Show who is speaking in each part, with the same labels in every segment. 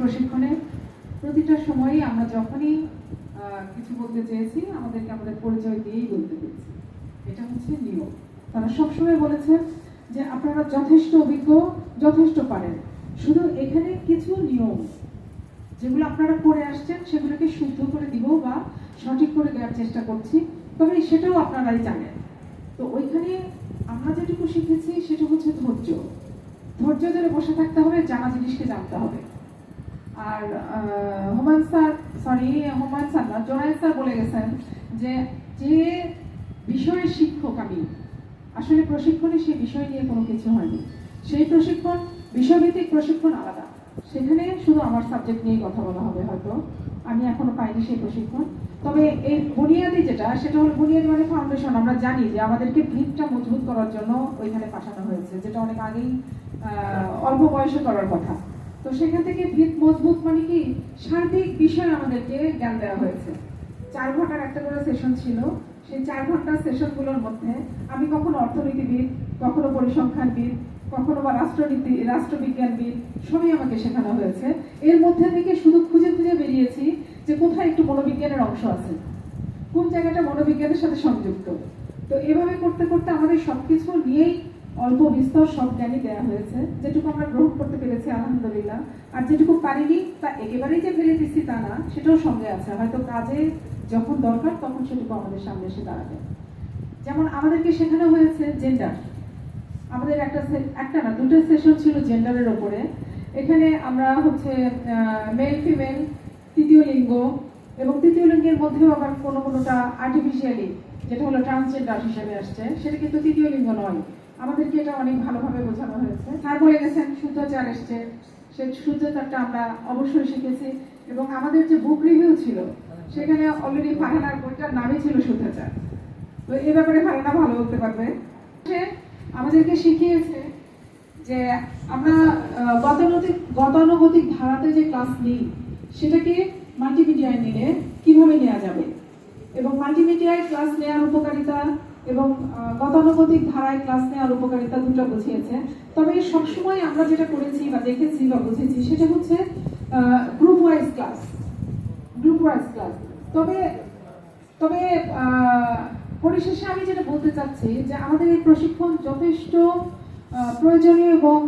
Speaker 1: প্রশিক্ষণে প্রতিটা সময়ই আমরা যখনই কিছু বলতে চেয়েছি, আমাদেরকে আমাদের পরিচয় দিয়েই বলতে পেরেছি। এটা হচ্ছে নিয়ম। তারা সবসময় বলেছেন যে আপনারা যথেষ্ট অভিজ্ঞ, যথেষ্ট পারেন। শুধু এখানে কিছু নিয়ম যেগুলো আপনারা করে আসছেন, সেগুলোকে শুদ্ধ করে দিব বা সঠিক করে দেওয়ার চেষ্টা করছি, তবে সেটাও আপনারাই জানেন। তো ওইখানে আমরা যেটুকু শিখেছি সেটা হচ্ছে ধৈর্য। ধৈর্য ধরে বসে থাকতে হবে, জানা জিনিসকে জানতে হবে। আর আহ, Humayun sir sorry Humayun sir না জোনায়েদ স্যার বলে গেছেন যে যে বিষয়ের শিক্ষক আমি আসলে প্রশিক্ষণে সেই বিষয় নিয়ে কোনো কিছু হয়নি। সেই প্রশিক্ষণ বিষয়ভিত্তিক প্রশিক্ষণ আলাদা। সেখানে শুধু আমার সাবজেক্ট নিয়ে কথা বলা হবে হয়তো। আমি এখনও পাইনি সেই প্রশিক্ষণ। তবে এই বুনিয়াদি যেটা সেটা হলো বুনিয়াদি মানে ফাউন্ডেশন আমরা জানি যে আমাদেরকে ভিতটা মজবুত করার জন্য ওইখানে পাঠানো হয়েছে যেটা অনেক আগেই অল্প বয়সে করার কথা। তো সেখান থেকে ভিত মজবুত মানে কি? সার্বিক বিষয় আমাদেরকে জ্ঞান দেওয়া হয়েছে। চার ঘণ্টার একটা করে সেশন ছিল। সেই চার ঘণ্টার সেশনগুলোর মধ্যে আমি কখনো অর্থনীতিবিদ, কখনো পরিসংখ্যানবিদ, কখনো বা রাষ্ট্রনীতি, রাষ্ট্রবিজ্ঞানবিদ, সবই আমাকে শেখানো হয়েছে। এর মধ্যে থেকে শুধু খুঁজে খুঁজে বেরিয়েছি যে কোথায় একটু মনোবিজ্ঞানের অংশ আছে। কোন জায়গাটা মনোবিজ্ঞানের সাথে সংযুক্ত? তো এভাবে করতে করতে আমাদের সবকিছু নিয়েই অল্প বিস্তর সব জ্ঞানই দেওয়া হয়েছে। যেটুকু আমরা গ্রহণ করতে পেরেছি, আলহামদুলিল্লাহ। আর যেটুকু পারিনি, তা একেবারেই যে ফেলে দিচ্ছি তা না, সেটাও সঙ্গে আছে। হয়তো কাজে যখন দরকার, তখন সেটুকু আমাদের সামনে এসে দাঁড়াবে। যেমন আমাদেরকে শেখানো হয়েছে জেন্ডার আমাদের একটা একটা না, দুটো সেশন ছিল জেন্ডারের ওপরে। এখানে আমরা হচ্ছে মেল ফিমেল তৃতীয় লিঙ্গ এবং তৃতীয় লিঙ্গের মধ্যেও আবার কোনো কোনোটা আর্টিফিশিয়ালি যেটা হলো ট্রান্সজেন্ডার হিসেবে আসছে, সেটা কিন্তু তৃতীয় লিঙ্গ নয়। আমাদেরকে এটা অনেক ভালোভাবে বোঝানো হয়েছে। বলে গেছেন শুদ্ধাচার এসছে। সেই শুদ্ধাচারটা আমরা অবশ্যই শিখেছি। এবং আমাদের যে বুক রিভিউ ছিল, সেখানে অলরেডি ফারহানার বইটার নামই ছিল শুদ্ধাচার তো এ ব্যাপারে ফারহানা ভালো বলতে পারবে। সে আমাদেরকে শিখিয়েছে যে আমরা গতানুগতিক গতানুগতিক ধারাতে যে ক্লাস নিই, সেটাকে মাল্টিমিডিয়ায় নিলে কীভাবে নেওয়া যাবে? এবং মাল্টিমিডিয়ায় ক্লাস নেওয়ার উপকারিতা এবং গতানুগতিক ধারায় ক্লাস নেওয়ার উপকারিতা দুটো বুঝিয়েছে। তবে সবসময় আমরা যেটা করেছি বা দেখেছি বা বুঝেছি সেটা হচ্ছে group wise class group wise class তবে তবে পরিশেষে আমি যেটা বলতে চাচ্ছি যে আমাদের এই প্রশিক্ষণ যথেষ্ট প্রয়োজনীয় এবং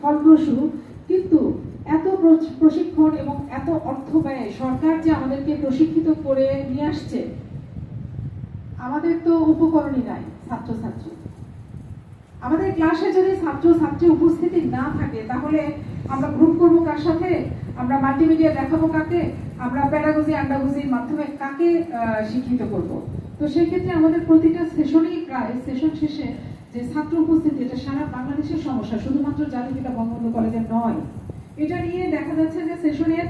Speaker 1: ফলপ্রসূ। কিন্তু এত প্র- প্রশিক্ষণ এবং এত অর্থ ব্যয় সরকার যে আমাদেরকে প্রশিক্ষিত করে নিয়ে আসছে, আমাদের তো উপকরণই নাই, ছাত্রছাত্রী। আমাদের ক্লাসে যদি ছাত্র ছাত্রী উপস্থিতি না থাকে, তাহলে আমরা গ্রুপ করব কার সাথে? আমরা মাল্টিমিডিয়া দেখাবো কাকে? আমরা প্যারাগজি আন্ডাগুজির মাধ্যমে কাকে শিক্ষিত করব? তো সেক্ষেত্রে আমাদের প্রতিটা সেশনেই প্রায় সেশন শেষে যে ছাত্র উপস্থিতি, এটা সারা বাংলাদেশের সমস্যা। শুধুমাত্র জাতিপিতা বঙ্গবন্ধু কলেজের নয় এটা নিয়ে দেখা যাচ্ছে যে সেশনের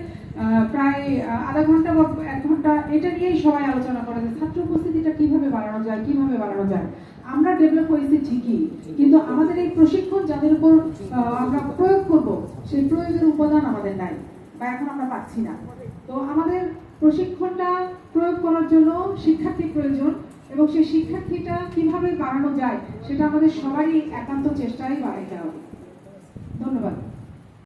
Speaker 1: প্রায় আধা ঘণ্টা বা এক ঘণ্টা এটা নিয়েই সবাই আলোচনা করে যে ছাত্র উপস্থিতিটা কীভাবে বাড়ানো যায়, কীভাবে বাড়ানো যায়। আমরা ডেভেলপ হয়েছি ঠিকই, কিন্তু আমাদের এই প্রশিক্ষণ যাদের উপর আমরা প্রয়োগ করব, সেই প্রয়োগের উপাদান আমাদের নাই, বা এখন আমরা পাচ্ছি না। তো আমাদের প্রশিক্ষণটা প্রয়োগ করার জন্য শিক্ষার্থী প্রয়োজন, এবং সেই শিক্ষার্থীটা কীভাবে বাড়ানো যায়, সেটা আমাদের সবারই একান্ত চেষ্টাই বাড়াইতে হবে। ধন্যবাদ।